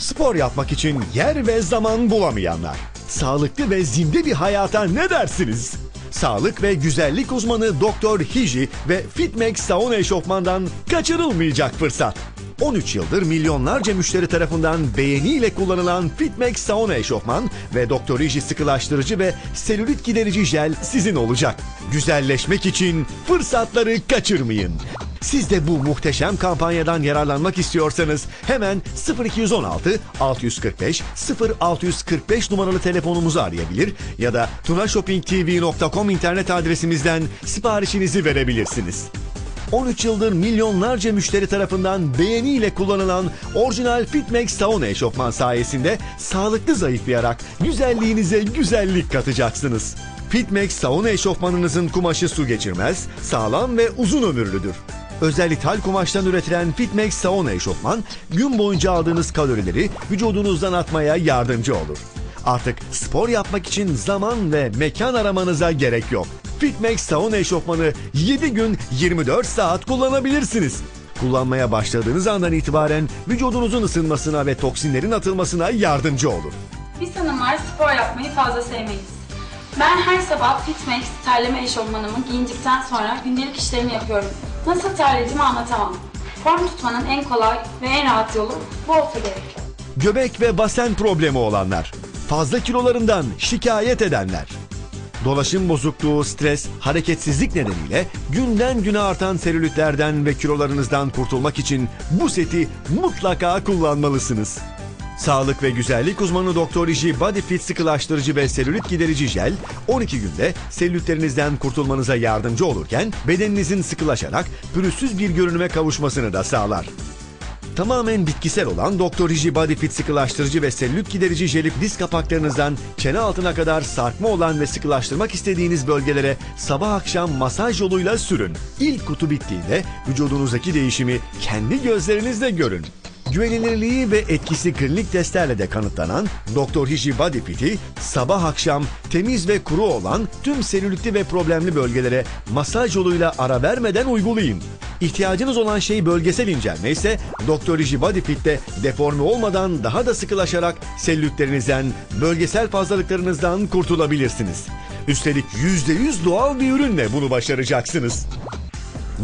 Spor yapmak için yer ve zaman bulamayanlar. Sağlıklı ve zinde bir hayata ne dersiniz? Sağlık ve güzellik uzmanı Doktor Hiji ve Fitmex Sauna Eşofman'dan kaçırılmayacak fırsat. 13 yıldır milyonlarca müşteri tarafından beğeniyle kullanılan Fitmex Sauna Eşofman ve Doktor Hiji sıkılaştırıcı ve selülit giderici jel sizin olacak. Güzelleşmek için fırsatları kaçırmayın. Siz de bu muhteşem kampanyadan yararlanmak istiyorsanız hemen 0216 645 0645 numaralı telefonumuzu arayabilir ya da tunashoppingtv.com internet adresimizden siparişinizi verebilirsiniz. 13 yıldır milyonlarca müşteri tarafından beğeniyle kullanılan orijinal Fitmex sauna eşofman sayesinde sağlıklı zayıflayarak güzelliğinize güzellik katacaksınız. Fitmex sauna eşofmanınızın kumaşı su geçirmez, sağlam ve uzun ömürlüdür. Özel ithal kumaştan üretilen Fitmex sauna eşofman gün boyunca aldığınız kalorileri vücudunuzdan atmaya yardımcı olur. Artık spor yapmak için zaman ve mekan aramanıza gerek yok. Fitmex sauna eşofmanı 7 gün 24 saat kullanabilirsiniz. Kullanmaya başladığınız andan itibaren vücudunuzun ısınmasına ve toksinlerin atılmasına yardımcı olur. Biz hanımlar spor yapmayı fazla sevmeyiz. Ben her sabah Fitmex terleme eşofmanımı giyindikten sonra gündelik işlerimi yapıyorum. Nasıl terlediğimi anlatamam. Form tutmanın en kolay ve en rahat yolu bu olsa gerek. Göbek ve basen problemi olanlar, fazla kilolarından şikayet edenler, dolaşım bozukluğu, stres, hareketsizlik nedeniyle günden güne artan selülitlerden ve kilolarınızdan kurtulmak için bu seti mutlaka kullanmalısınız. Sağlık ve güzellik uzmanı Doktor İji Body Fit sıkılaştırıcı ve selülit giderici jel 12 günde selülitlerinizden kurtulmanıza yardımcı olurken bedeninizin sıkılaşarak pürüzsüz bir görünüme kavuşmasını da sağlar. Tamamen bitkisel olan Doktor Hiji Body Fit sıkılaştırıcı ve selülit giderici jeli diz kapaklarınızdan çene altına kadar sarkma olan ve sıkılaştırmak istediğiniz bölgelere sabah akşam masaj yoluyla sürün. İlk kutu bittiğinde vücudunuzdaki değişimi kendi gözlerinizle görün. Güvenilirliği ve etkisi klinik testlerle de kanıtlanan Doktor Hiji Body Fit'i sabah akşam temiz ve kuru olan tüm selülitli ve problemli bölgelere masaj yoluyla ara vermeden uygulayın. İhtiyacınız olan şey bölgesel incelme ise Doktor Hiji Body Fit'te deforme olmadan daha da sıkılaşarak selülitlerinizden, bölgesel fazlalıklarınızdan kurtulabilirsiniz. Üstelik %100 doğal bir ürünle bunu başaracaksınız.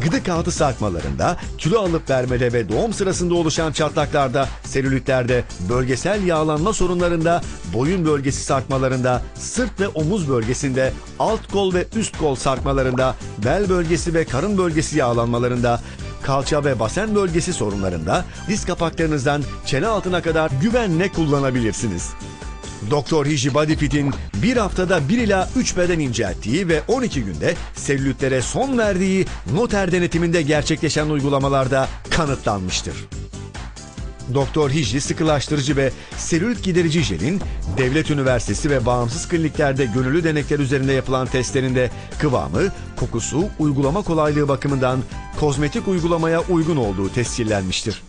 Gıdık altı sarkmalarında, kilo alıp vermede ve doğum sırasında oluşan çatlaklarda, selülitlerde, bölgesel yağlanma sorunlarında, boyun bölgesi sarkmalarında, sırt ve omuz bölgesinde, alt kol ve üst kol sarkmalarında, bel bölgesi ve karın bölgesi yağlanmalarında, kalça ve basen bölgesi sorunlarında diz kapaklarınızdan çene altına kadar güvenle kullanabilirsiniz. Doktor Hiji Body bir haftada 1 ila 3 beden incelttiği ve 12 günde selülitlere son verdiği noter denetiminde gerçekleşen uygulamalarda kanıtlanmıştır. Doktor Hiji sıkılaştırıcı ve selülit giderici jelin devlet üniversitesi ve bağımsız kliniklerde gönüllü denekler üzerinde yapılan testlerinde kıvamı, kokusu, uygulama kolaylığı bakımından kozmetik uygulamaya uygun olduğu tescillenmiştir.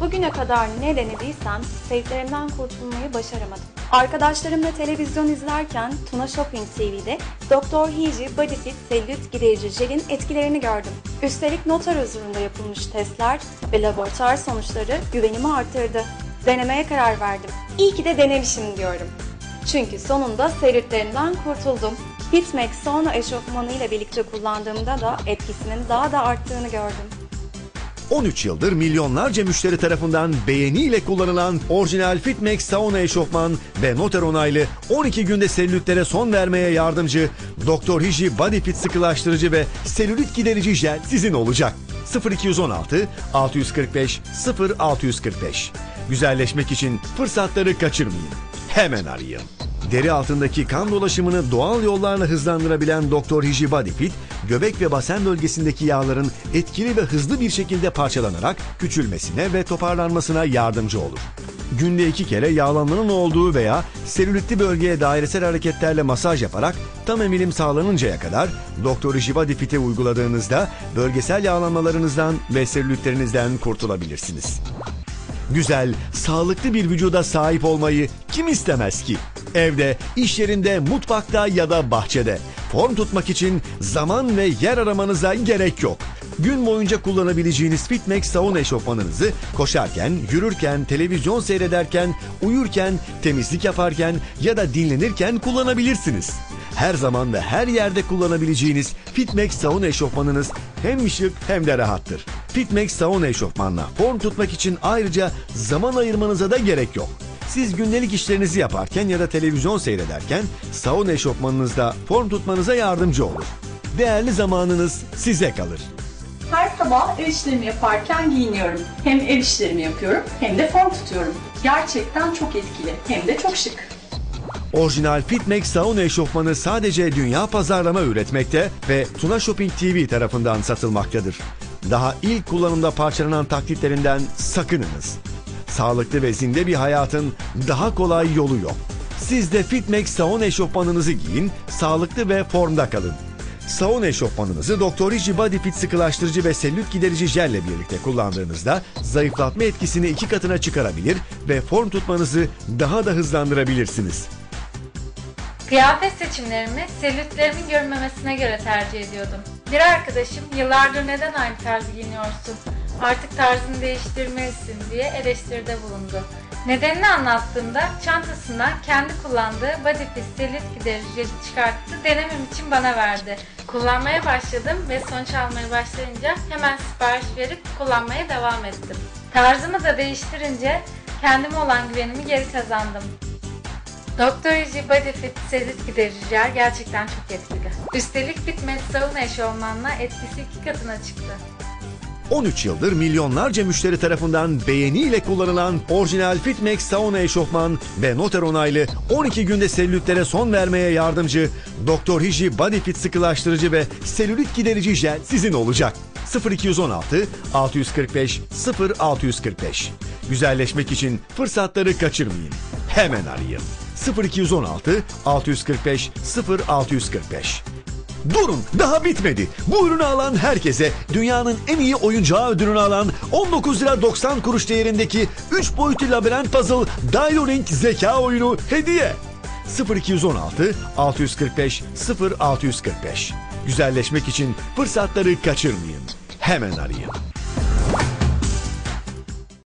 Bugüne kadar ne denediysem sevdiklerimden kurtulmayı başaramadım. Arkadaşlarımla televizyon izlerken Tuna Shopping TV'de Doktor Hiji Body Fit Selülit Giderici Jel'in etkilerini gördüm. Üstelik noter huzurunda yapılmış testler ve laboratuvar sonuçları güvenimi arttırdı. Denemeye karar verdim. İyi ki de denemişim diyorum. Çünkü sonunda selülitlerimden kurtuldum. Hitmex sauna eşofmanı ile birlikte kullandığımda da etkisinin daha da arttığını gördüm. 13 yıldır milyonlarca müşteri tarafından beğeniyle kullanılan orijinal Fitmex sauna eşofman ve noter onaylı 12 günde selülitlere son vermeye yardımcı Doktor Hiji Body Fit sıkılaştırıcı ve selülit giderici jel sizin olacak. 0216 645 0645 Güzelleşmek için fırsatları kaçırmayın. Hemen arayın. Deri altındaki kan dolaşımını doğal yollarla hızlandırabilen Doktor Hiji Body göbek ve basen bölgesindeki yağların etkili ve hızlı bir şekilde parçalanarak küçülmesine ve toparlanmasına yardımcı olur. Günde iki kere yağlanmanın olduğu veya selülitli bölgeye dairesel hareketlerle masaj yaparak tam emilim sağlanıncaya kadar Doktor Hiji Body uyguladığınızda bölgesel yağlanmalarınızdan ve selülitlerinizden kurtulabilirsiniz. Güzel, sağlıklı bir vücuda sahip olmayı kim istemez ki? Evde, iş yerinde, mutfakta ya da bahçede. Form tutmak için zaman ve yer aramanıza gerek yok. Gün boyunca kullanabileceğiniz Fitmex sauna eşofmanınızı koşarken, yürürken, televizyon seyrederken, uyurken, temizlik yaparken ya da dinlenirken kullanabilirsiniz. Her zaman ve her yerde kullanabileceğiniz Fitmex sauna eşofmanınız hem şık hem de rahattır. Fitmex sauna eşofmanla form tutmak için ayrıca zaman ayırmanıza da gerek yok. Siz gündelik işlerinizi yaparken ya da televizyon seyrederken sauna eşofmanınızda form tutmanıza yardımcı olur. Değerli zamanınız size kalır. Her sabah ev işlerimi yaparken giyiniyorum. Hem ev işlerimi yapıyorum hem de form tutuyorum. Gerçekten çok etkili hem de çok şık. Orijinal Fitmex sauna eşofmanı sadece dünya pazarlama üretmekte ve Tuna Shopping TV tarafından satılmaktadır. Daha ilk kullanımda parçalanan taklitlerinden sakınınız. Sağlıklı ve zinde bir hayatın daha kolay yolu yok. Siz de Fitmex sauna eşofmanınızı giyin, sağlıklı ve formda kalın. Sauna eşofmanınızı Dr. Rigi Body Fit sıkılaştırıcı ve selülit giderici jelle birlikte kullandığınızda zayıflatma etkisini iki katına çıkarabilir ve form tutmanızı daha da hızlandırabilirsiniz. Kıyafet seçimlerimi selülitlerimin görünmemesine göre tercih ediyordum. Bir arkadaşım yıllardır neden aynı tarz giyiniyorsun, artık tarzını değiştirmelisin diye eleştiride bulundu. Nedenini anlattığımda çantasından kendi kullandığı Body Fit selülit giderici çıkarttı, denemem için bana verdi. Kullanmaya başladım ve sonuç almaya başlayınca hemen sipariş verip kullanmaya devam ettim. Tarzımı da değiştirince kendime olan güvenimi geri kazandım. Doktor Uji Body Fit selülit giderici gerçekten çok etkili. Üstelik Fitmet sauna eşofmanla etkisi iki katına çıktı. 13 yıldır milyonlarca müşteri tarafından beğeniyle kullanılan orijinal Fitmex sauna eşofman ve noter onaylı 12 günde selülitlere son vermeye yardımcı Dr. Hiji Body Fit sıkılaştırıcı ve selülit giderici jel sizin olacak. 0216 645 0645 Güzelleşmek için fırsatları kaçırmayın. Hemen arayın. 0216 645 0645 Durun daha bitmedi. Bu ürünü alan herkese dünyanın en iyi oyuncağı ödülünü alan 19 lira 90 kuruş değerindeki 3 boyutlu labirent puzzle Dialink zeka oyunu hediye. 0216 645 0645 Güzelleşmek için fırsatları kaçırmayın. Hemen arayın.